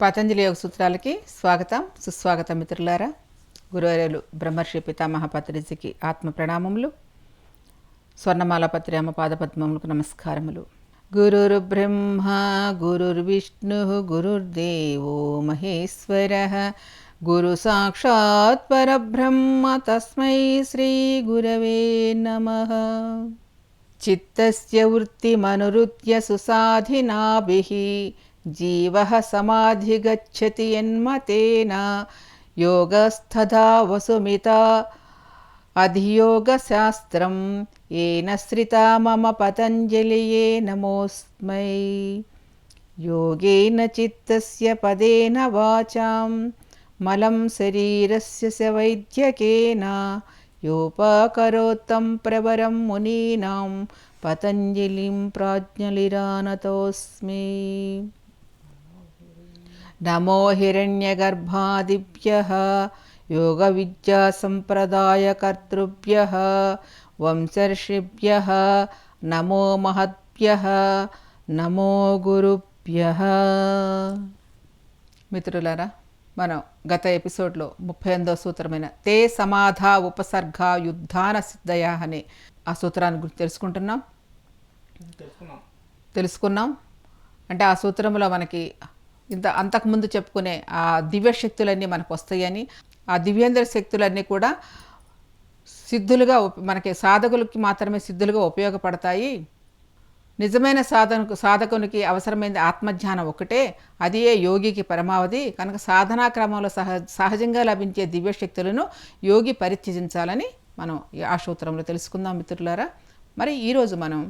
పతంజలి యోగ సూత్రాలకి స్వాగతం. సుస్వాగతం మిత్రులారా. గురువర్యులు బ్రహ్మర్షి పితామహ పత్రిజికి ఆత్మ ప్రణామములు. స్వర్ణమాల పత్రియామ పాదపద్మములకు నమస్కారములు. గురుర్ బ్రహ్మ గురుర్విష్ణు గురుర్దేవో మహేశ్వర. గురు సాక్షాత్ పరబ్రహ్మ తస్మై శ్రీ గురవే నమః. చిత్తస్య వృత్తిమనురుత్య సుసాధినాభిः. జీవः సమాధిగచ్చతి యన్మతేన యోగస్థదా వసుమిత అధియోగశాస్త్రం ఏన శ్రితా మమ పతంజలియే నమోస్మై. యోగేన చిత్తస్య పదేన వాచాం మలం శరీరస్య స వైద్యకేన యోపాకరోత్తం ప్రవరం మునీనాం పతంజలిం ప్రాజ్ఞలిరానతోస్మి. నమో హిరణ్యగర్భాదిభ్యः योगविद्यासम्प्रदायकर्तृभ्यः వంశర్షిభ్యः నమో మహద్భ్యः నమో గురుభ్యः మిత్రులారా మనం గత ఎపిసోడ్లో ముప్పై ఎనిమిదో సూత్రమైన తే సమాధా ఉపసర్గ యుద్ధాన సిద్ధయ అనే ఆ సూత్రాన్ని గురించి తెలుసుకుంటున్నాం తెలుసుకున్నాం తెలుసుకున్నాం అంటే ఆ సూత్రంలో మనకి ఇంత అంతకుముందు చెప్పుకునే ఆ దివ్య శక్తులన్నీ మనకు వస్తాయని ఆ దివ్యేంద్ర శక్తులన్నీ కూడా సిద్ధులుగా మనకి సాధకులకి మాత్రమే సిద్ధులుగా ఉపయోగపడతాయి. నిజమైన సాధనకు సాధకునికి అవసరమైంది ఆత్మజ్ఞానం ఒకటే అది ఏ యోగికి పరమావధి. కనుక సాధనా క్రమంలో సహ సహజంగా లభించే దివ్యశక్తులను యోగి పరిత్యజించాలని మనం ఆ సూత్రంలో తెలుసుకుందాం మిత్రులారా. మరి ఈరోజు మనం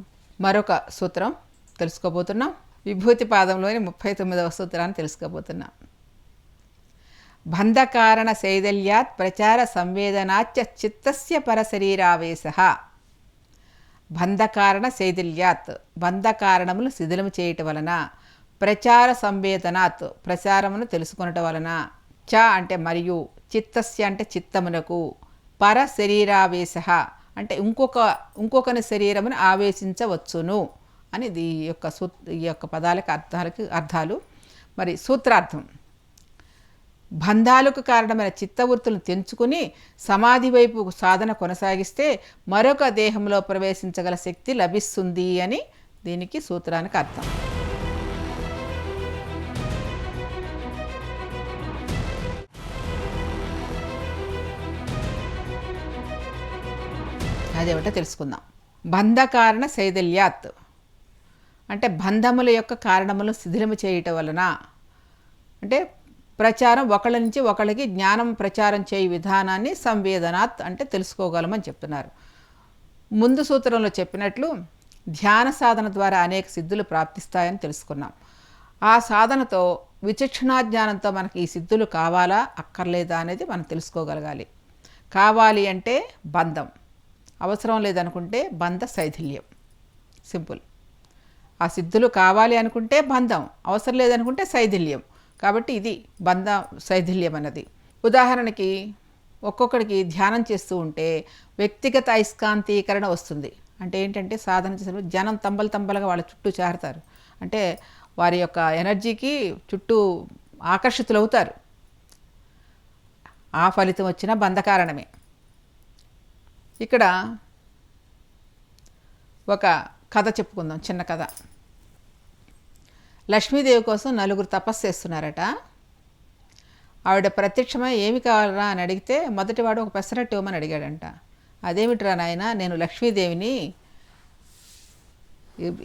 మరొక సూత్రం తెలుసుకోబోతున్నాం. విభూతి పాదంలోని ముప్పై తొమ్మిదవ సూత్రాన్ని తెలుసుకోబోతున్నాం. బంధకారణ శైథల్యాత్ ప్రచార సంవేదనాచ చిత్తస్య పరశరీరావేశ. బంధకారణ శైథిల్యాత్ బంధకారణములు శిథిలము చేయటం వలన ప్రచార సంవేదనాత్ ప్రచారమును తెలుసుకొనటం వలన చ అంటే మరియు చిత్తస్య అంటే చిత్తమునకు పర శరీరావేశ అంటే ఇంకొక ఇంకొకని శరీరమును ఆవేశించవచ్చును. అనేది ఈ యొక్క సూ ఈ యొక్క పదాలకు అర్థాలకు అర్థాలు. మరి సూత్రార్థం. బంధాలకు కారణమైన చిత్తవృత్తులను తెంచుకుని సమాధి వైపు సాధన కొనసాగిస్తే మరొక దేహంలో ప్రవేశించగల శక్తి లభిస్తుంది అని దీనికి సూత్రానికి అర్థం. అదేమిటో తెలుసుకుందాం. బంధకారణ శైథల్యాత్. అంటే బంధముల యొక్క కారణములు శిథిలము చేయటం వలన. అంటే ప్రచారం ఒకళ్ళ నుంచి ఒకళ్ళకి జ్ఞానం ప్రచారం చేయు విధానాన్ని సంవేదనాత్ అంటే తెలుసుకోగలమని చెప్తున్నారు. ముందు సూత్రంలో చెప్పినట్లు ధ్యాన సాధన ద్వారా అనేక సిద్ధులు ప్రాప్తిస్తాయని తెలుసుకున్నాం. ఆ సాధనతో విచక్షణా జ్ఞానంతో మనకి ఈ సిద్ధులు కావాలా అక్కర్లేదా అనేది మనం తెలుసుకోగలగాలి. కావాలి అంటే బంధం. అవసరం లేదనుకుంటే బంధ శైథిల్యం. సింపుల్. ఆ సిద్ధులు కావాలి అనుకుంటే బంధం అవసరం లేదనుకుంటే శైథిల్యం. కాబట్టి ఇది బంధ శైథిల్యం అన్నది. ఉదాహరణకి ఒక్కొక్కడికి ధ్యానం చేస్తూ ఉంటే వ్యక్తిగత అయస్కాంతీకరణ వస్తుంది. అంటే ఏంటంటే సాధన చేసినప్పుడు జనం తంబలు తంబలుగా వాళ్ళ చుట్టూ చేరతారు. అంటే వారి యొక్క ఎనర్జీకి చుట్టూ ఆకర్షితులవుతారు. ఆ ఫలితం వచ్చిన బంధకారణమే ఇక్కడ ఒక కథ చెప్పుకుందాం చిన్న కథ. లక్ష్మీదేవి కోసం నలుగురు తపస్సు చేస్తున్నారట. ఆవిడ ప్రత్యక్షమై ఏమి కావాలరా అని అడిగితే మొదటివాడు ఒక పెసరట్టు ఇవ్వమని అడిగాడంట. అదేమిట్రా నాయన నేను లక్ష్మీదేవిని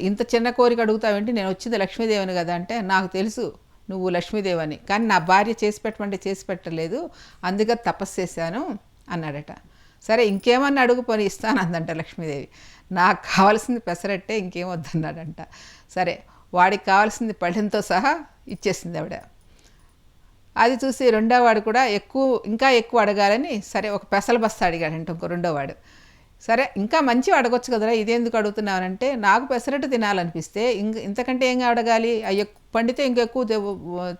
ఇంత చిన్న కోరిక అడుగుతావేంటి? నేను వచ్చింది లక్ష్మీదేవిని కదా అంటే నాకు తెలుసు నువ్వు లక్ష్మీదేవి అని కానీ నా భార్య చేసి పెట్టమంటే చేసి పెట్టలేదు అందుకే తపస్సు చేశాను అన్నాడట. సరే ఇంకేమన్నా అడుగుపని ఇస్తాను అందంట లక్ష్మీదేవి. నాకు కావాల్సింది పెసరట్టే ఇంకేం వద్దన్నాడంట సరే వాడికి కావాల్సింది పళ్ళెంతో సహా ఇచ్చేసింది ఆవిడ. అది చూసి రెండోవాడు కూడా ఎక్కువ ఇంకా ఎక్కువ అడగాలని సరే ఒక పెసల బస్తా అడిగాడంట ఇంకో రెండోవాడు. సరే ఇంకా మంచి అడగొచ్చు కదరా ఇదేందుకు అడుగుతున్నానంటే నాకు పెసరట్టు తినాలనిపిస్తే ఇంక ఇంతకంటే ఏం అడగాలి? అయ్యో పండితే ఇంకెక్కువ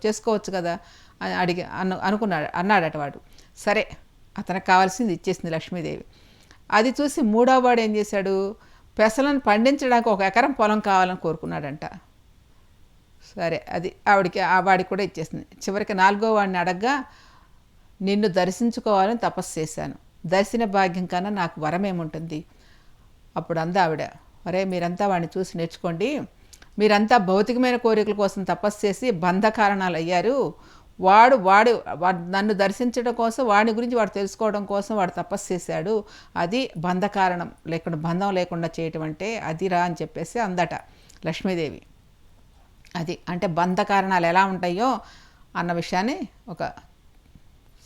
చేసుకోవచ్చు కదా అని అడిగి అను అనుకున్నాడు అన్నాడట వాడు. సరే అతనికి కావాల్సింది ఇచ్చేసింది లక్ష్మీదేవి. అది చూసి మూడో వాడు ఏం చేశాడు? పెసలను పండించడానికి ఒక ఎకరం పొలం కావాలని కోరుకున్నాడంట. సరే అది ఆవిడకి ఆ వాడికి కూడా ఇచ్చేసింది. చివరికి నాలుగో వాడిని అడగ్గా నిన్ను దర్శించుకోవాలని తపస్సు చేశాను. దర్శన భాగ్యం కన్నా నాకు వరం ఏముంటుంది? అప్పుడు అంద ఆవిడ. ఒరే మీరంతా వాడిని చూసి నేర్చుకోండి. మీరంతా భౌతికమైన కోరికల కోసం తపస్సు చేసి బంధ కారణాలు అయ్యారు. వాడు వాడు వాడు నన్ను దర్శించడం కోసం వాడి గురించి వాడు తెలుసుకోవడం కోసం వాడు తపస్సు చేశాడు. అది బంధ కారణం లేకుండా బంధం లేకుండా చేయటం అంటే అదిరా అని చెప్పేసి అందట లక్ష్మీదేవి. అది అంటే బంధ కారణాలు ఎలా ఉంటాయో అన్న విషయాన్ని ఒక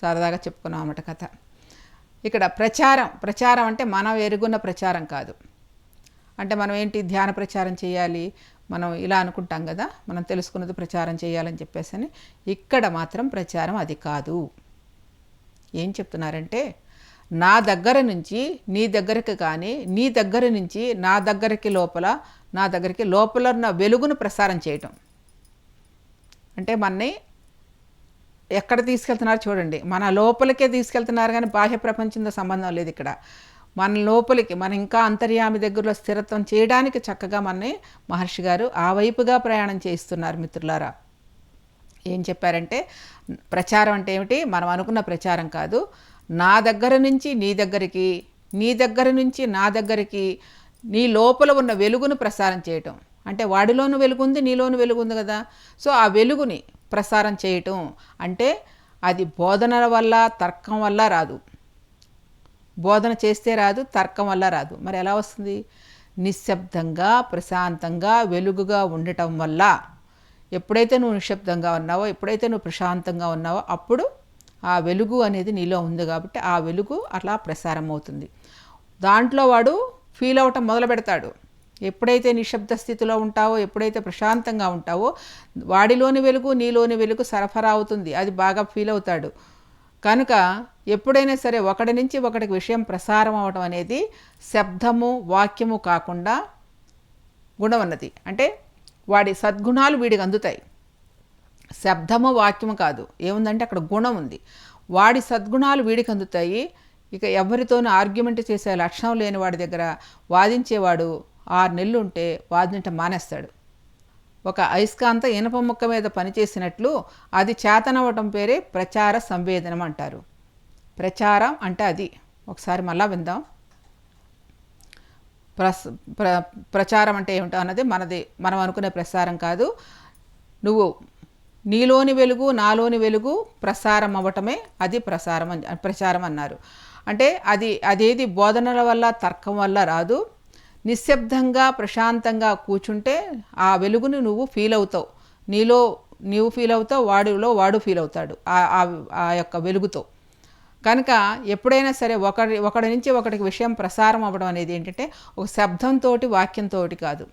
సరదాగా చెప్పుకున్నాం అన్నమాట కథ. ఇక్కడ ప్రచారం ప్రచారం అంటే మనం ఎరుగున్న ప్రచారం కాదు. అంటే మనం ఏంటి ధ్యాన ప్రచారం చేయాలి? మనం ఇలా అనుకుంటాం కదా మనం తెలుసుకున్నది ప్రచారం చేయాలని చెప్పేసి అని ఇక్కడ మాత్రం ప్రచారం అది కాదు. ఏం చెప్తున్నారంటే నా దగ్గర నుంచి నీ దగ్గరికి కానీ నీ దగ్గర నుంచి నా దగ్గరికి లోపల నా దగ్గరికి లోపల ఉన్న వెలుగును ప్రసారం చేయటం. అంటే మనని ఎక్కడ తీసుకెళ్తున్నారు చూడండి మన లోపలికే తీసుకెళ్తున్నారు కానీ బాహ్య ప్రపంచంతో సంబంధం లేదు ఇక్కడ. మన లోపలికి మన ఇంకా అంతర్యామి దగ్గరలో స్థిరత్వం చేయడానికి చక్కగా మనని మహర్షి గారు ఆ వైపుగా ప్రయాణం చేయిస్తున్నారు మిత్రులారా. ఏం చెప్పారంటే ప్రచారం అంటే ఏమిటి? మనం అనుకున్న ప్రచారం కాదు. నా దగ్గర నుంచి నీ దగ్గరికి నీ దగ్గర నుంచి నా దగ్గరికి నీ లోపల ఉన్న వెలుగును ప్రసారం చేయటం. అంటే వాడిలోను వెలుగుంది నీలోను వెలుగుంది కదా. సో ఆ వెలుగుని ప్రసారం చేయటం అంటే అది బోధనల వల్ల తర్కం వల్ల రాదు. బోధన చేస్తే రాదు తర్కం వల్ల రాదు. మరి ఎలా వస్తుంది? నిశ్శబ్దంగా ప్రశాంతంగా వెలుగుగా ఉండటం వల్ల. ఎప్పుడైతే నువ్వు నిశ్శబ్దంగా ఉన్నావో ఎప్పుడైతే నువ్వు ప్రశాంతంగా ఉన్నావో అప్పుడు ఆ వెలుగు అనేది నీలో ఉంది కాబట్టి ఆ వెలుగు అట్లా ప్రసారం అవుతుంది దాంట్లో వాడు ఫీల్ అవటం మొదలు పెడతాడు. ఎప్పుడైతే నిశ్శబ్ద స్థితిలో ఉంటావో ఎప్పుడైతే ప్రశాంతంగా ఉంటావో వాడిలోని వెలుగు నీలోని వెలుగు సరఫరా అవుతుంది. అది బాగా ఫీల్ అవుతాడు. కనుక ఎప్పుడైనా సరే ఒకటి నుంచి ఒకటికి విషయం ప్రసారం అవడం అనేది శబ్దము వాక్యము కాకుండా గుణం ఉన్నది అంటే వాడి సద్గుణాలు వీడికి అందుతాయి. శబ్దము వాక్యము కాదు. ఏముందంటే అక్కడ గుణం ఉంది. వాడి సద్గుణాలు వీడికి అందుతాయి. ఇక ఎవరితోనూ ఆర్గ్యుమెంట్ చేసే లక్షణం లేని వాడి దగ్గర వాదించేవాడు ఆరు నెలలు ఉంటే వాదించటం మానేస్తాడు. ఒక అయస్కాంత ఇనప ముక్క మీద పనిచేసినట్లు అది చేతనవ్వటం పేరే ప్రచార సంవేదనం అంటారు. ప్రచారం అంటే అది. ఒకసారి మళ్ళా విందాం. ప్రస్ ప్ర ప్రచారం అంటే ఏమిటో అన్నది మనది మనం అనుకునే ప్రసారం కాదు. నువ్వు నీలోని వెలుగు నాలోని వెలుగు ప్రసారం అవ్వటమే అది ప్రసారం ప్రచారం అన్నారు. అంటే అది అదేది బోధనల వల్ల తర్కం వల్ల రాదు. నిశ్శబ్దంగా ప్రశాంతంగా కూర్చుంటే ఆ వెలుగుని నువ్వు ఫీల్ అవుతావు. నీలో నీవు ఫీల్ అవుతావు వాడిలో వాడు ఫీల్ అవుతాడు ఆ- యొక్క వెలుగుతో. కనుక ఎప్పుడైనా సరే ఒకరి ఒకడి నుంచి ఒకటికి విషయం ప్రసారం అవ్వడం అనేది ఏంటంటే ఒక శబ్దంతో వాక్యంతో కాదు.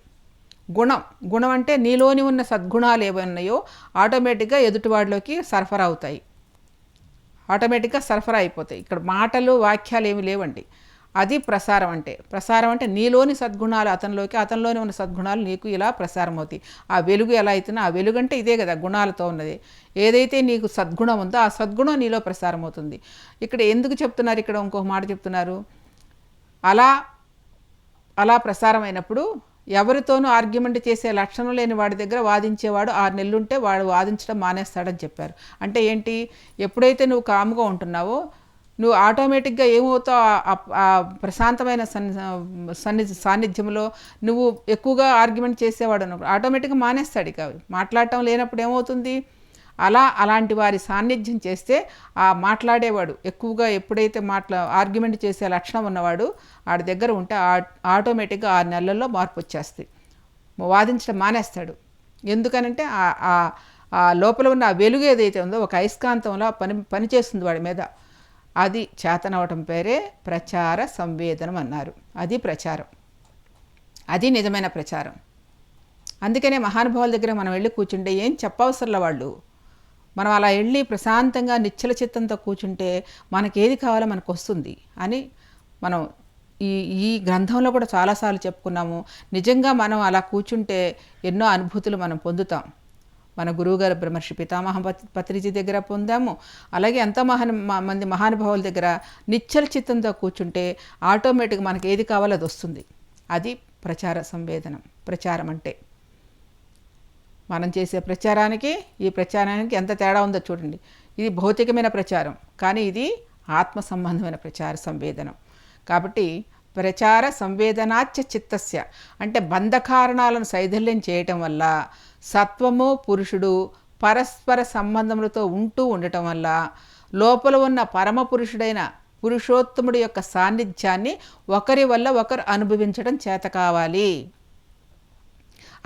గుణం గుణం అంటే నీలోని ఉన్న సద్గుణాలు ఏమన్నాయో ఆటోమేటిక్గా ఎదుటివాడిలోకి సరఫరా అవుతాయి. ఆటోమేటిక్గా సరఫరా అయిపోతాయి. ఇక్కడ మాటలు వాక్యాలు ఏమి లేవండి. అది ప్రసారం అంటే. ప్రసారం అంటే నీలోని సద్గుణాలు అతనిలోకి అతనిలోని ఉన్న సద్గుణాలు నీకు ఇలా ప్రసారం అవుతాయి ఆ వెలుగు ఎలా అవుతుందో ఆ వెలుగు అంటే ఇదే కదా గుణాలతో ఉన్నది. ఏదైతే నీకు సద్గుణం ఉందో ఆ సద్గుణం నీలో ప్రసారం అవుతుంది ఇక్కడ ఎందుకు చెప్తున్నారు ఇక్కడ ఇంకొక మాట చెప్తున్నారు? అలా అలా ప్రసారం అయినప్పుడు ఎవరితోనూ ఆర్గ్యుమెంట్ చేసే లక్షణం లేని వాడి దగ్గర వాదించేవాడు ఆరు నెలలుంటే వాడు వాదించడం మానేస్తాడని చెప్పారు. అంటే ఏంటి? ఎప్పుడైతే నువ్వు కాముగా ఉంటున్నావో నువ్వు ఆటోమేటిక్గా ఏమవుతావు? ఆ- ప్రశాంతమైన సన్ని సన్ని సాన్నిధ్యంలో నువ్వు ఎక్కువగా ఆర్గ్యుమెంట్ చేసేవాడు అనుకో ఆటోమేటిక్గా మానేస్తాడు ఇక మాట్లాడటం లేనప్పుడు ఏమవుతుంది? అలా అలాంటి వారి సాన్నిధ్యం చేస్తే ఆ మాట్లాడేవాడు ఎక్కువగా ఎప్పుడైతే మాట్లా ఆర్గ్యుమెంట్ చేసే లక్షణం ఉన్నవాడు ఆడి దగ్గర ఉంటే ఆ- ఆటోమేటిక్గా ఆరు నెలల్లో మార్పు వచ్చేస్తాయి. వాదించడం మానేస్తాడు. ఎందుకనంటే ఆ- ఆ లోపల ఉన్న ఆ వెలుగు ఏదైతే ఉందో ఒక అయస్కాంతంలో పని పనిచేస్తుంది వాడి మీద. అది చేతనవటం పేరే ప్రచార సంవేదనం అన్నారు. అది ప్రచారం. అది నిజమైన ప్రచారం. అందుకనే మహానుభావుల దగ్గర మనం వెళ్ళి కూర్చుంటే ఏం చెప్పవసరంలో వాళ్ళు. మనం అలా వెళ్ళి ప్రశాంతంగా నిశ్చల చిత్తంతో కూర్చుంటే మనకి ఏది కావాలో మనకు వస్తుంది అని మనం ఈ ఈ గ్రంథంలో కూడా చాలాసార్లు చెప్పుకున్నాము. నిజంగా మనం అలా కూర్చుంటే ఎన్నో అనుభూతులు మనం పొందుతాం. మన గురువుగారు బ్రహ్మర్షి పితామహ పత్రిజి పత్రిజీ దగ్గర పొందాము. అలాగే ఎంత మహాన్ మ- మంది మహానుభావుల దగ్గర నిశ్చల చిత్తంతో కూర్చుంటే ఆటోమేటిక్గా మనకి ఏది కావాలో అది వస్తుంది. అది ప్రచార సంవేదనం ప్రచారం అంటే. మనం చేసే ప్రచారానికి ఈ ప్రచారానికి ఎంత తేడా ఉందో చూడండి. ఇది భౌతికమైన ప్రచారం కానీ ఇది ఆత్మ సంబంధమైన ప్రచార సంవేదనం. కాబట్టి ప్రచార సంవేదనాచ్య చిత్తస్య. అంటే బంధకారణాలను శైథల్యం చేయటం వల్ల సత్వము పురుషుడు పరస్పర సంబంధములతో ఉంటూ ఉండటం వల్ల లోపల ఉన్న పరమ పురుషుడైన పురుషోత్తముడి యొక్క సాన్నిధ్యాన్ని ఒకరి వల్ల ఒకరు అనుభవించడం చేత కావాలి.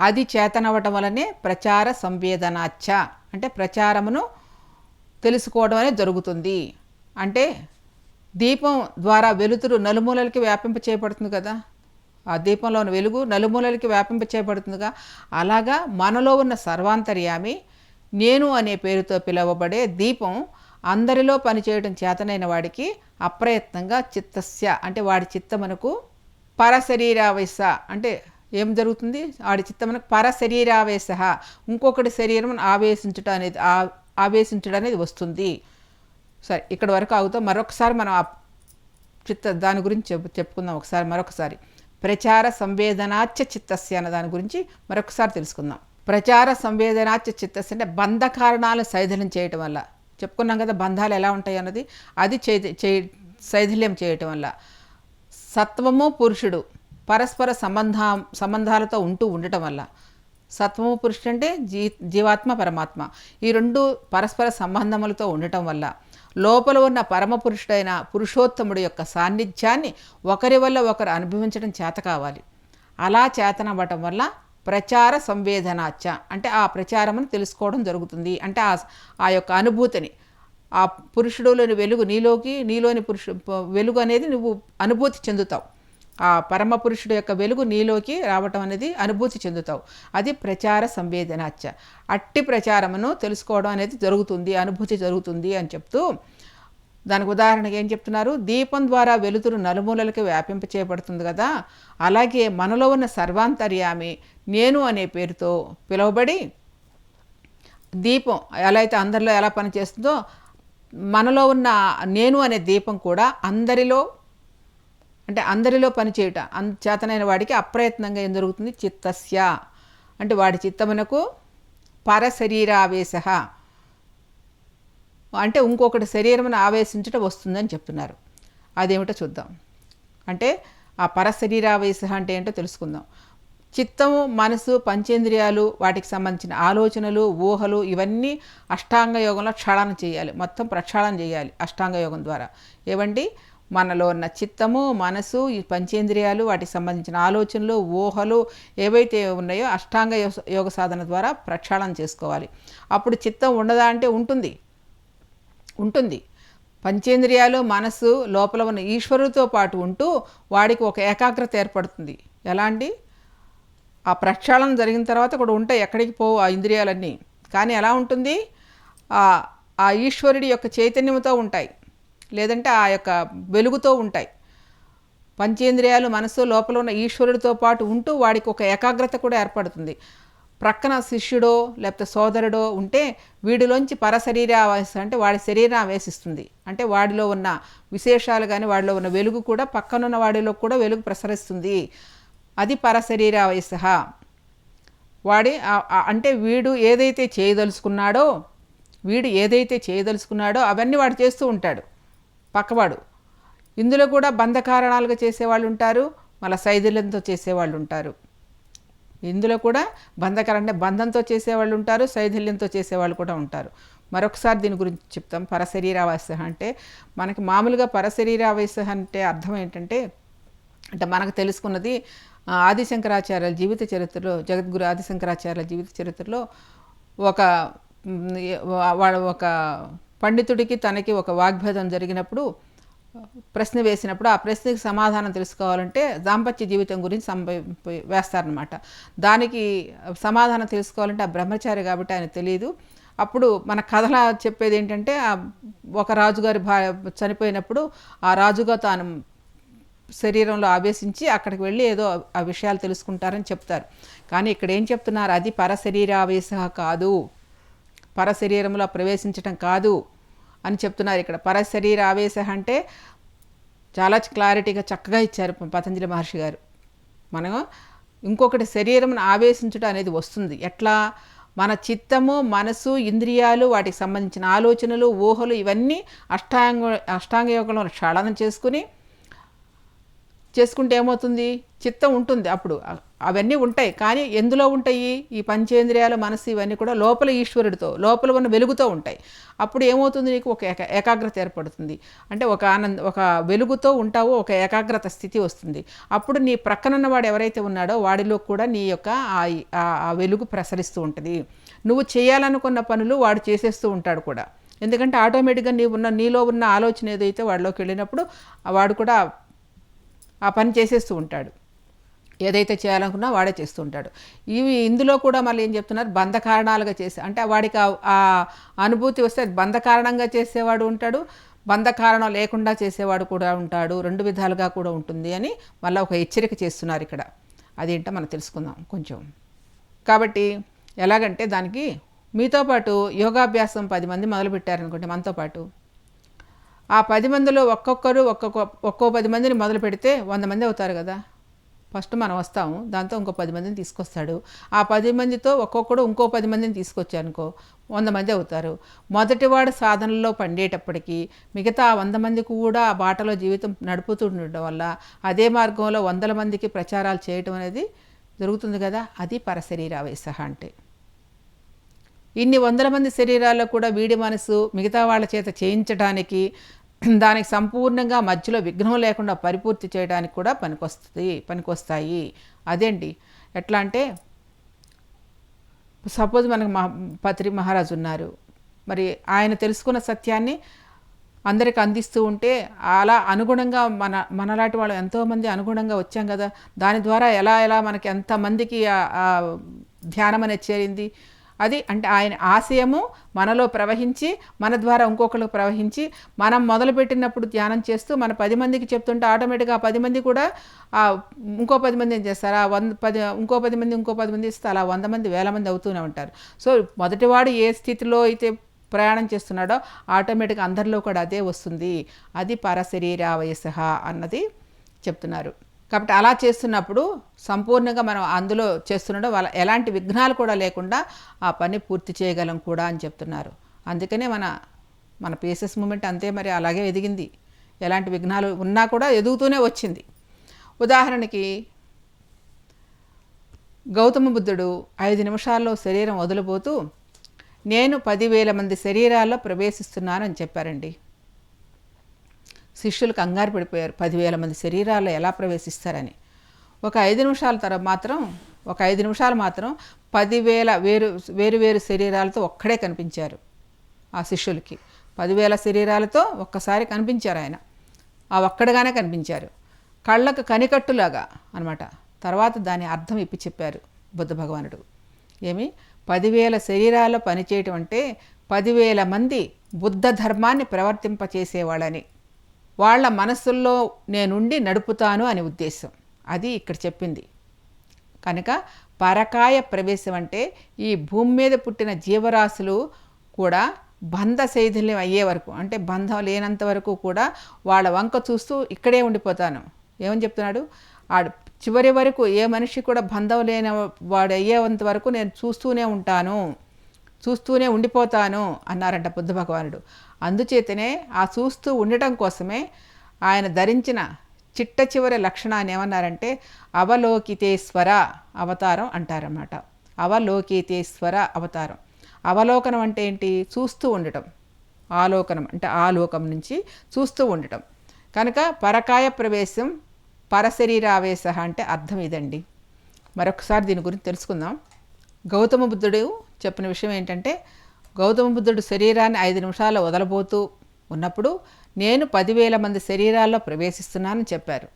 అది చేతనవ్వటం వలనే ప్రచార సంవేదనాచ్య అంటే ప్రచారమును తెలుసుకోవడం అనేది జరుగుతుంది. అంటే దీపం ద్వారా వెలుతురు నలుమూలలకి వ్యాపింప చేయబడుతుంది కదా. ఆ దీపంలోని వెలుగు నలుమూలలకి వ్యాపింప చేయబడుతుందిగా. అలాగా మనలో ఉన్న సర్వాంతర్యామి నేను అనే పేరుతో పిలువబడే దీపం అందరిలో పనిచేయడం చేతనైన వాడికి అప్రయత్నంగా చిత్తస్య అంటే వాడి చిత్తమునకు పరశరీరావేశ అంటే ఏం జరుగుతుంది? వాడి చిత్తమునకు పరశరీరావేశ. ఇంకొకటి శరీరం ఆవేశించడం అనేది ఆ- ఆవేశించడం అనేది వస్తుంది. సరే ఇక్కడ వరకు ఆగుతాం. మరొకసారి మనం ఆ చిత్త దాని గురించి చెప్పు చెప్పుకుందాం ఒకసారి మరొకసారి. ప్రచార సంవేదనాచ్య చిత్తస్య అన్న దాని గురించి మరొకసారి తెలుసుకుందాం. ప్రచార సంవేదనాచ్య చిత్తస్య అంటే బంధ కారణాలు శైథిల్యం చేయటం వల్ల. చెప్పుకున్నాం కదా బంధాలు ఎలా ఉంటాయి అన్నది? అది చే శైథిల్యం చేయటం వల్ల. సత్వము పురుషుడు పరస్పర సంబంధ సంబంధాలతో ఉంటూ ఉండటం వల్ల. సత్వము పురుషుడు అంటే జీ జీవాత్మ పరమాత్మ. ఈ రెండు పరస్పర సంబంధములతో ఉండటం వల్ల. లోపల ఉన్న పరమ పురుషుడైన పురుషోత్తముడి యొక్క సాన్నిధ్యాన్ని ఒకరి వల్ల ఒకరు అనుభవించడం చేత కావాలి. అలా చేతనవ్వటం వల్ల ప్రచార సంవేదనాచ అంటే ఆ ప్రచారమును తెలుసుకోవడం జరుగుతుంది. అంటే ఆ ఆ యొక్క అనుభూతిని. ఆ పురుషుడులోని వెలుగు నీలోకి నీలోని పురుషు వెలుగు అనేది నువ్వు అనుభూతి చెందుతావు. ఆ పరమ పురుషుడు యొక్క వెలుగు నీలోకి రావటం అనేది అనుభూతి చెందుతావు. అది ప్రచార సంవేదనాచ అట్టి ప్రచారమును తెలుసుకోవడం అనేది జరుగుతుంది అనుభూతి జరుగుతుంది అని చెప్తూ దానికి ఉదాహరణకి ఏం చెప్తున్నారు? దీపం ద్వారా వెలుతురు నలుమూలలకి వ్యాపింప చేయబడుతుంది కదా. అలాగే మనలో ఉన్న సర్వాంతర్యామి నేను అనే పేరుతో పిలువబడి దీపం ఎలా అయితే అందరిలో ఎలా పనిచేస్తుందో మనలో ఉన్న నేను అనే దీపం కూడా అందరిలో అంటే అందరిలో పనిచేయుట అన్ చేతనైన వాడికి అప్రయత్నంగా ఏం జరుగుతుంది? చిత్తస్య. అంటే వాడి చిత్తమునకు పరశరీరావేశ. అంటే ఇంకొకటి శరీరమును ఆవేశించుట వస్తుందని చెప్తున్నారు. అదేమిటో చూద్దాం. అంటే ఆ పరశరీరావేశ అంటే ఏంటో తెలుసుకుందాం. చిత్తము మనసు పంచేంద్రియాలు వాటికి సంబంధించిన ఆలోచనలు ఊహలు ఇవన్నీ అష్టాంగ యోగంలో క్షాళన చేయాలి. మొత్తం ప్రక్షాళన చేయాలి అష్టాంగ యోగం ద్వారా. ఏవండి? మనలో ఉన్న చిత్తము మనసు ఈ పంచేంద్రియాలు వాటికి సంబంధించిన ఆలోచనలు ఊహలు ఏవైతే ఉన్నాయో అష్టాంగ యోగ- సాధన ద్వారా ప్రక్షాళన చేసుకోవాలి. అప్పుడు చిత్తం ఉండదా అంటే ఉంటుంది. ఉంటుంది. పంచేంద్రియాలు మనస్సు లోపల ఉన్న ఈశ్వరుడితో పాటు ఉంటూ వాడికి ఒక ఏకాగ్రత ఏర్పడుతుంది. ఎలాంటి ఆ ప్రక్షాళన జరిగిన తర్వాత కూడా ఉంటాయి ఎక్కడికి పోవు ఆ ఇంద్రియాలన్నీ. కానీ ఎలా ఉంటుంది? ఆ ఆ ఈశ్వరుడి యొక్క చైతన్యంతో ఉంటాయి. లేదంటే ఆ యొక్క వెలుగుతో ఉంటాయి. పంచేంద్రియాలు మనసు లోపల ఉన్న ఈశ్వరుడితో పాటు ఉంటూ వాడికి ఒక ఏకాగ్రత కూడా ఏర్పడుతుంది. ప్రక్కన శిష్యుడో లేకపోతే సోదరుడో ఉంటే వీడిలోంచి పరశరీర అంటే వాడి శరీరం ఆవేశిస్తుంది అంటే వాడిలో ఉన్న విశేషాలు కానీ వాడిలో ఉన్న వెలుగు కూడా పక్కనున్న వాడిలో కూడా వెలుగు ప్రసరిస్తుంది. అది పరశరీర వాడి అంటే వీడు ఏదైతే చేయదలుచుకున్నాడో వీడు ఏదైతే చేయదలుచుకున్నాడో అవన్నీ వాడు చేస్తూ ఉంటాడు. పక్కవాడు. ఇందులో కూడా బంధకారణాలుగా చేసేవాళ్ళు ఉంటారు మళ్ళీ సైథిల్యంతో చేసేవాళ్ళు ఉంటారు ఇందులో కూడా బంధకరం అంటే బంధంతో చేసేవాళ్ళు ఉంటారు సైథిల్యంతో చేసేవాళ్ళు కూడా ఉంటారు. మరొకసారి దీని గురించి చెప్తాం. పరశరీరావేశ అంటే మనకి మామూలుగా పరశరీరావేశ అంటే అర్థం ఏంటంటే అంటే మనకు తెలుసుకున్నది ఆదిశంకరాచార్యుల జీవిత చరిత్రలో జగద్గురు ఆదిశంకరాచార్యుల జీవిత చరిత్రలో ఒక వాళ్ళ ఒక పండితుడికి తనకి ఒక వాగ్భేదం జరిగినప్పుడు ప్రశ్న వేసినప్పుడు ఆ ప్రశ్నకి సమాధానం తెలుసుకోవాలంటే దాంపత్య జీవితం గురించి సంభ వేస్తారనమాట దానికి సమాధానం తెలుసుకోవాలంటే ఆ బ్రహ్మచారి కాబట్టి ఆయన తెలియదు. అప్పుడు మన కథలా చెప్పేది ఏంటంటే ఒక రాజుగారి భా చనిపోయినప్పుడు ఆ రాజుగా తాను శరీరంలో ఆవేశించి అక్కడికి వెళ్ళి ఏదో ఆ విషయాలు తెలుసుకుంటారని చెప్తారు. కానీ ఇక్కడ ఏం చెప్తున్నారు? అది పరశరీరావేశ కాదు. పరశరీరంలో ప్రవేశించటం కాదు అని చెప్తున్నారు ఇక్కడ. పరశరీర ఆవేశ అంటే చాలా క్లారిటీగా చక్కగా ఇచ్చారు పతంజలి మహర్షి గారు. మనం ఇంకొకటి శరీరంను ఆవేశించడం అనేది వస్తుంది. ఎట్లా? మన చిత్తము మనసు ఇంద్రియాలు వాటికి సంబంధించిన ఆలోచనలు ఊహలు ఇవన్నీ అష్టాంగ అష్టాంగ యోగంలో క్షాళనం చేసుకుని చేసుకుంటే ఏమవుతుంది? చిత్తం ఉంటుంది అప్పుడు. అవన్నీ ఉంటాయి. కానీ ఎందులో ఉంటాయి? ఈ పంచేంద్రియాల మనసు ఇవన్నీ కూడా లోపల ఈశ్వరుడితో లోపల ఉన్న వెలుగుతో ఉంటాయి. అప్పుడు ఏమవుతుంది నీకు? ఒక ఏక ఏకాగ్రత ఏర్పడుతుంది. అంటే ఒక ఆనంద ఒక వెలుగుతో ఉంటావో ఒక ఏకాగ్రత స్థితి వస్తుంది. అప్పుడు నీ ప్రక్కనున్న వాడు ఎవరైతే ఉన్నాడో వాడిలో కూడా నీ యొక్క ఆ వెలుగు ప్రసరిస్తూ ఉంటుంది. నువ్వు చేయాలనుకున్న పనులు వాడు చేసేస్తూ ఉంటాడు కూడా. ఎందుకంటే ఆటోమేటిక్గా నీ ఉన్న నీలో ఉన్న ఆలోచన ఏదైతే వాడిలోకి వెళ్ళినప్పుడు వాడు కూడా ఆ పని చేసేస్తూ ఉంటాడు. ఏదైతే చేయాలనుకున్నా వాడే చేస్తుంటాడు. ఇవి ఇందులో కూడా మళ్ళీ ఏం చెప్తున్నారు? బంధ కారణాలుగా చేసే అంటే వాడికి ఆ- అనుభూతి వస్తే బంధ కారణంగా చేసేవాడు ఉంటాడు బంధ కారణం లేకుండా చేసేవాడు కూడా ఉంటాడు రెండు విధాలుగా కూడా ఉంటుంది అని మళ్ళీ ఒక హెచ్చరిక చేస్తున్నారు ఇక్కడ. అదేంటో మనం తెలుసుకుందాం కొంచెం. కాబట్టి ఎలాగంటే దానికి మీతో పాటు యోగాభ్యాసం పది మంది మొదలుపెట్టారనుకోండి మనతో పాటు. ఆ పది మందిలో ఒక్కొక్కరు ఒక్కొక్క ఒక్కో పది మందిని మొదలు పెడితే వంద మంది అవుతారు కదా? ఫస్ట్ మనం వస్తాము దాంతో ఇంకో పది మందిని తీసుకొస్తాడు. ఆ పది మందితో ఒక్కొక్కడు ఇంకో పది మందిని తీసుకొచ్చానుకో వంద మంది అవుతారు. మొదటివాడు సాధనలో పండేటప్పటికీ మిగతా వంద మంది కూడా ఆ బాటలో జీవితం నడుపుతుండడం వల్ల అదే మార్గంలో వందల మందికి ప్రచారాలు చేయటం అనేది జరుగుతుంది కదా? అది పరశరీరావేశ అంటే. ఇన్ని వందల మంది శరీరాల్లో కూడా వీడి మనసు మిగతా వాళ్ళ చేత చేయించడానికి దానికి సంపూర్ణంగా మధ్యలో విఘ్నం లేకుండా పరిపూర్తి చేయడానికి కూడా పనికొస్తుంది పనికొస్తాయి. అదేంటి? ఎట్లా అంటే సపోజ్ మనకు మహా పత్రి మహారాజు ఉన్నారు. మరి ఆయన తెలుసుకున్న సత్యాన్ని అందరికి అందిస్తూ ఉంటే అలా అనుగుణంగా మన మనలాంటి వాళ్ళు ఎంతోమంది అనుగుణంగా వచ్చాం కదా. దాని ద్వారా ఎలా ఎలా మనకి ఎంతమందికి ధ్యానం అనేది చేరింది? అది అంటే ఆయన ఆశయము మనలో ప్రవహించి మన ద్వారా ఇంకొకరికి ప్రవహించి మనం మొదలుపెట్టినప్పుడు ధ్యానం చేస్తూ మన పది మందికి చెప్తుంటే ఆటోమేటిక్గా ఆ పది మంది కూడా ఇంకో పది మంది ఏం చేస్తారు? ఆ వంద పది ఇంకో పది మంది ఇంకో పది మంది ఇస్తే అలా వంద మంది వేల మంది అవుతూనే ఉంటారు. సో మొదటివాడు ఏ స్థితిలో అయితే ప్రయాణం చేస్తున్నాడో ఆటోమేటిక్గా అందరిలో కూడా అదే వస్తుంది. అది పరశరీరావయస అన్నది చెప్తున్నారు. కాబట్టి అలా చేస్తున్నప్పుడు సంపూర్ణంగా మనం అందులో చేస్తుండడం వాళ్ళ ఎలాంటి విఘ్నాలు కూడా లేకుండా ఆ పని పూర్తి చేయగలం కూడా అని చెప్తున్నారు. అందుకనే మన మన పీసెస్ మూమెంట్ అంతే మరి అలాగే ఎదిగింది. ఎలాంటి విఘ్నాలు ఉన్నా కూడా ఎదుగుతూనే వచ్చింది. ఉదాహరణకి గౌతమ బుద్ధుడు ఐదు నిమిషాల్లో శరీరం వదిలిపోతూ నేను పదివేల మంది శరీరాల్లో ప్రవేశిస్తున్నానని చెప్పారండి. శిష్యులు కంగారు పడిపోయారు. పదివేల మంది శరీరాల్లో ఎలా ప్రవేశిస్తారని. ఒక ఐదు నిమిషాల తర్వాత మాత్రం ఒక ఐదు నిమిషాలు మాత్రం పదివేల వేరు వేరు వేరు శరీరాలతో ఒక్కడే కనిపించారు ఆ శిష్యులకి. పదివేల శరీరాలతో ఒక్కసారి కనిపించారు ఆయన. ఆ ఒక్కడగానే కనిపించారు. కళ్ళకు కనికట్టులాగా అనమాట తర్వాత దాని అర్థం ఇప్పి చెప్పారు బుద్ధ భగవానుడు. ఏమి? పదివేల శరీరాల్లో పనిచేయటం అంటే పదివేల మంది బుద్ధ ధర్మాన్ని ప్రవర్తింపచేసేవాళ్ళని. వాళ్ళ మనసుల్లో నేనుండి నడుపుతాను అని ఉద్దేశం. అది ఇక్కడ చెప్పింది. కనుక పరకాయ ప్రవేశం అంటే ఈ భూమి మీద పుట్టిన జీవరాశులు కూడా బంధ శైథిల్యం అయ్యే వరకు అంటే బంధం లేనంత వరకు కూడా వాళ్ళ వంక చూస్తూ ఇక్కడే ఉండిపోతాను. ఏమని చెప్తున్నాడు? ఆడు చివరి వరకు ఏ మనిషి కూడా బంధం లేని వాడు అయ్యేంత వరకు నేను చూస్తూనే ఉంటాను చూస్తూనే ఉండిపోతాను అన్నారంట బుద్ధ భగవానుడు. అందుచేతనే ఆ చూస్తూ ఉండటం కోసమే ఆయన ధరించిన చిట్ట చివరి లక్షణాన్ని ఏమన్నారంటే అవలోకితేశ్వర అవతారం అంటారన్నమాట. అవలోకితేశ్వర అవతారం. అవలోకనం అంటే ఏంటి? చూస్తూ ఉండటం. ఆలోకనం అంటే ఆలోకం నుంచి చూస్తూ ఉండటం. కనుక పరకాయ ప్రవేశం పరశరీరావేశ అంటే అర్థం ఇదండి. మరొకసారి దీని గురించి తెలుసుకుందాం. గౌతమ బుద్ధుడు చెప్పిన విషయం ఏంటంటే గౌతమ బుద్ధుడు శరీరాన్ని ఐదు నిమిషాలు వదలబోతూ ఉన్నప్పుడు నేను పదివేల మంది శరీరాల్లో ప్రవేశిస్తున్నానని చెప్పారు.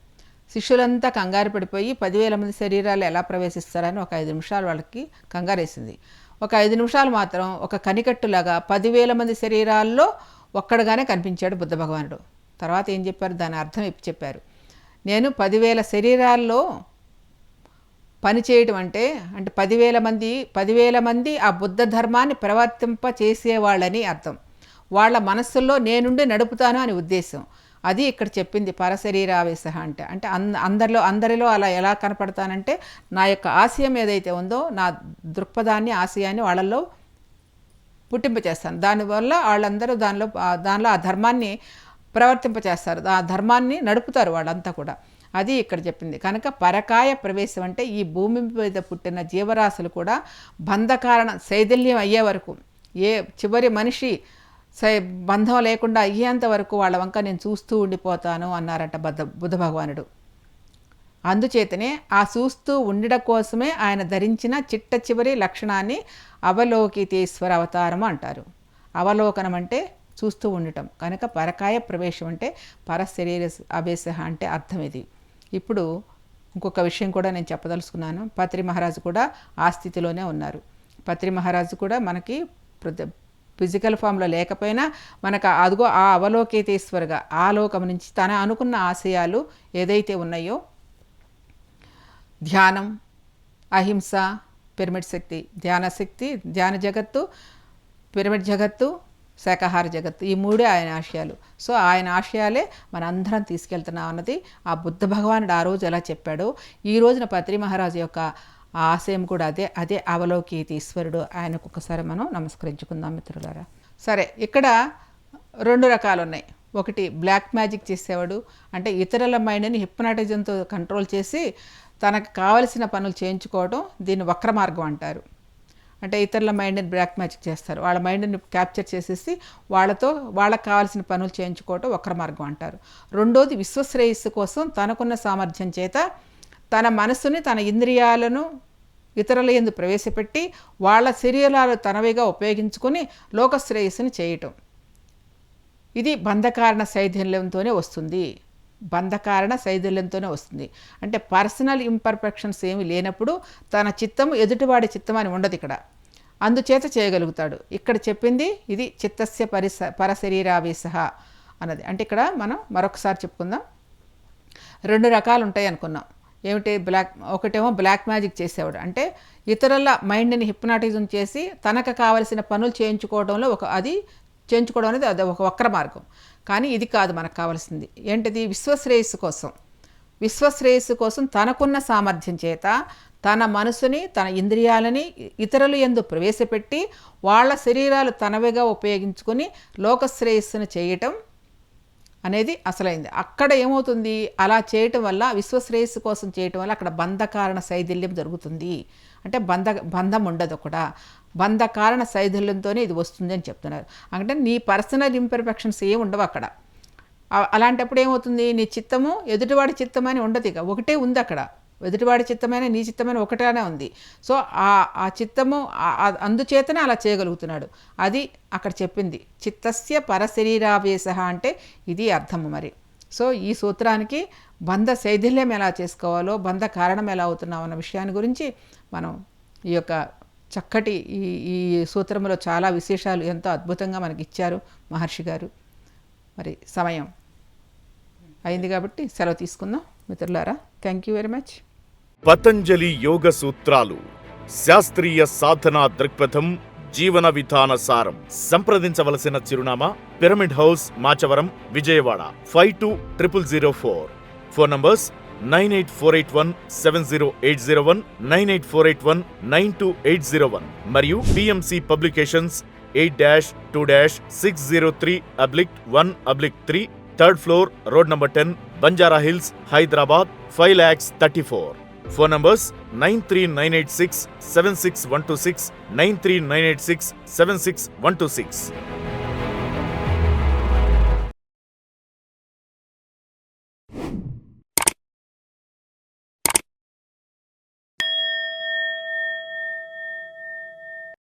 శిష్యులంతా కంగారు పడిపోయి పదివేల మంది శరీరాలు ఎలా ప్రవేశిస్తారని ఒక ఐదు నిమిషాలు వాళ్ళకి కంగారేసింది. ఒక ఐదు నిమిషాలు మాత్రం ఒక కనికట్టులాగా పదివేల మంది శరీరాల్లో ఒక్కడుగానే కనిపించాడు బుద్ధ భగవానుడు. తర్వాత ఏం చెప్పారు? దాని అర్థం ఇప్పి చెప్పారు. నేను పదివేల శరీరాల్లో పని చేయటం అంటే అంటే పదివేల మంది పదివేల మంది ఆ బుద్ధ ధర్మాన్ని ప్రవర్తింప చేసేవాళ్ళని అర్థం. వాళ్ళ మనస్సుల్లో నేనుండి నడుపుతాను అని ఉద్దేశం. అది ఇక్కడ చెప్పింది పరశరీరావేశ అంటే. అంటే అంద అందరిలో అందరిలో అలా ఎలా కనపడతానంటే నా యొక్క ఆశయం ఏదైతే ఉందో నా దృక్పథాన్ని ఆశయాన్ని వాళ్ళల్లో పుట్టింపచేస్తాను దానివల్ల వాళ్ళందరూ దానిలో దానిలో ఆ ధర్మాన్ని ప్రవర్తింపచేస్తారు ఆ ధర్మాన్ని నడుపుతారు వాళ్ళంతా కూడా. అది ఇక్కడ చెప్పింది. కనుక పరకాయ ప్రవేశం అంటే ఈ భూమి మీద పుట్టిన జీవరాశులు కూడా బంధకారణ శైథిల్యం అయ్యే వరకు ఏ చివరి మనిషి సై బంధం లేకుండా అయ్యేంత వరకు వాళ్ళ వంక నేను చూస్తూ ఉండిపోతాను అన్నారంట బుద్ధ బుద్ధ భగవానుడు. అందుచేతనే ఆ చూస్తూ ఉండడం కోసమే ఆయన ధరించిన చిట్ట చివరి లక్షణాన్ని అవలోకితేశ్వర అవతారం అంటారు. అవలోకనం అంటే చూస్తూ ఉండటం. కనుక పరకాయ ప్రవేశం అంటే పరశరీర అవేశ అంటే అర్థం ఇది. ఇప్పుడు ఇంకొక విషయం కూడా నేను చెప్పదలుచుకున్నాను. పత్రి మహారాజు కూడా ఆ స్థితిలోనే ఉన్నారు. పత్రి మహారాజు కూడా మనకి ఫిజికల్ ఫామ్లో లేకపోయినా మనకు అదిగో ఆ అవలోకేతేశ్వరగా ఆ లోకం నుంచి తన అనుకున్న ఆశయాలు ఏదైతే ఉన్నాయో ధ్యానం అహింస పిరమిడ్ శక్తి ధ్యాన శక్తి ధ్యాన జగత్తు పిరమిడ్ జగత్తు శాకాహార జగత్తు. ఈ మూడే ఆయన ఆశయాలు. సో ఆయన ఆశయాలే మన అందరం తీసుకెళ్తున్నాం అన్నది ఆ బుద్ధ భగవానుడు ఆ రోజు ఎలా చెప్పాడో. ఈ రోజున పత్రి మహారాజు యొక్క ఆశయం కూడా అదే అదే అవలోకిత ఈశ్వరుడు ఆయనకు ఒకసారి మనం నమస్కరించుకుందాం మిత్రులారా. సరే ఇక్కడ రెండు రకాలు ఉన్నాయి ఒకటి బ్లాక్ మ్యాజిక్ చేసేవాడు. అంటే ఇతరుల మైండ్ని హిప్నాటిజంతో కంట్రోల్ చేసి తనకు కావలసిన పనులు చేయించుకోవడం దీన్ని వక్ర మార్గం అంటారు. అంటే ఇతరుల మైండ్ని బ్లాక్ మ్యాజిక్ చేస్తారు. వాళ్ళ మైండ్ని క్యాప్చర్ చేసేసి వాళ్ళతో వాళ్ళకి కావాల్సిన పనులు చేయించుకోవటం వక్ర మార్గం అంటారు. రెండోది విశ్వశ్రేయస్సు కోసం తనకున్న సామర్థ్యం చేత తన మనసుని తన ఇంద్రియాలను ఇతరుల ఎందు ప్రవేశపెట్టి వాళ్ళ శరీరాలు తనవిగా ఉపయోగించుకొని లోకశ్రేయస్సుని చేయటం. ఇది బంధకారణ శైథిల్యంతోనే వస్తుంది. బంధకారణ శైథిల్యంతోనే వస్తుంది. అంటే పర్సనల్ ఇంపర్ఫెక్షన్స్ ఏమి లేనప్పుడు తన చిత్తం ఎదుటివాడి చిత్తం అని ఉండదు ఇక్కడ. అందుచేత చేయగలుగుతాడు. ఇక్కడ చెప్పింది ఇది చిత్తస్య పరిస పరశరీరావేశ అన్నది. అంటే ఇక్కడ మనం మరొకసారి చెప్పుకుందాం. రెండు రకాలు ఉంటాయి అనుకున్నాం. ఏమిటి? బ్లాక్ ఒకటేమో బ్లాక్ మ్యాజిక్ చేసేవాడు. అంటే ఇతరుల మైండ్ని హిప్నాటిజం చేసి తనకు కావలసిన పనులు చేయించుకోవడంలో ఒక అది చేయించుకోవడం అనేది అది ఒక వక్ర మార్గం. కానీ ఇది కాదు మనకు కావాల్సింది. ఏంటిది? విశ్వశ్రేయస్సు కోసం. విశ్వశ్రేయస్సు కోసం తనకున్న సామర్థ్యం చేత తన మనసుని తన ఇంద్రియాలని ఇతరులు ఎందు ప్రవేశపెట్టి వాళ్ళ శరీరాలు తనవిగా ఉపయోగించుకొని లోకశ్రేయస్సును చేయటం అనేది అసలైంది. అక్కడ ఏమవుతుంది? అలా చేయటం వల్ల విశ్వశ్రేయస్సు కోసం చేయటం వల్ల అక్కడ బంధకారణ శైథిల్యం జరుగుతుంది. అంటే బంధ బంధం ఉండదు కూడా బంధకారణ శైథిల్యంతోనే ఇది వస్తుందని చెప్తున్నారు. అంటే నీ పర్సనల్ ఇంపర్ఫెక్షన్స్ ఏమి ఉండవు అక్కడ. అలాంటప్పుడు ఏమవుతుంది? నీ చిత్తము ఎదుటివాడి చిత్తమని ఉండదు ఇక. ఒకటే ఉంది అక్కడ. ఎదుటివాడి చిత్తమైన నీ చిత్తమైన ఒకటానే ఉంది. సో ఆ ఆ చిత్తము అందుచేతనే అలా చేయగలుగుతున్నాడు. అది అక్కడ చెప్పింది. చిత్తస్య పరశరీరావేశ అంటే ఇది అర్థము మరి. సో ఈ సూత్రానికి బంధ శైథిల్యం ఎలా చేసుకోవాలో బంధ కారణం ఎలా అవుతున్నాం అన్న విషయాన్ని గురించి మనం ఈ యొక్క చక్కటి ఈ ఈ సూత్రంలో చాలా విశేషాలు ఎంతో అద్భుతంగా మనకి ఇచ్చారు మహర్షి గారు. మరి సమయం అయింది కాబట్టి సెలవు తీసుకుందాం మిత్రులారా. Thank you very much Patanjali yoga సూత్రాలు శాస్త్రీయ సాధనా దృక్పథం జీవన విధాన సారం. సంప్రదించవలసిన చిరునామా pyramid house Machavaram Vijayawada five two triple zero four. Phone numbers nine eight four eight one seven zero eight zero one nine eight four eight one nine two eight zero one మరియు PMC publications eight dash two dash six zero three oblique one oblique three third floor road number ten Banjara Hills Hyderabad five lakhs thirty four phone numbers nine three nine eight six seven six one two six nine three nine eight six seven six one two six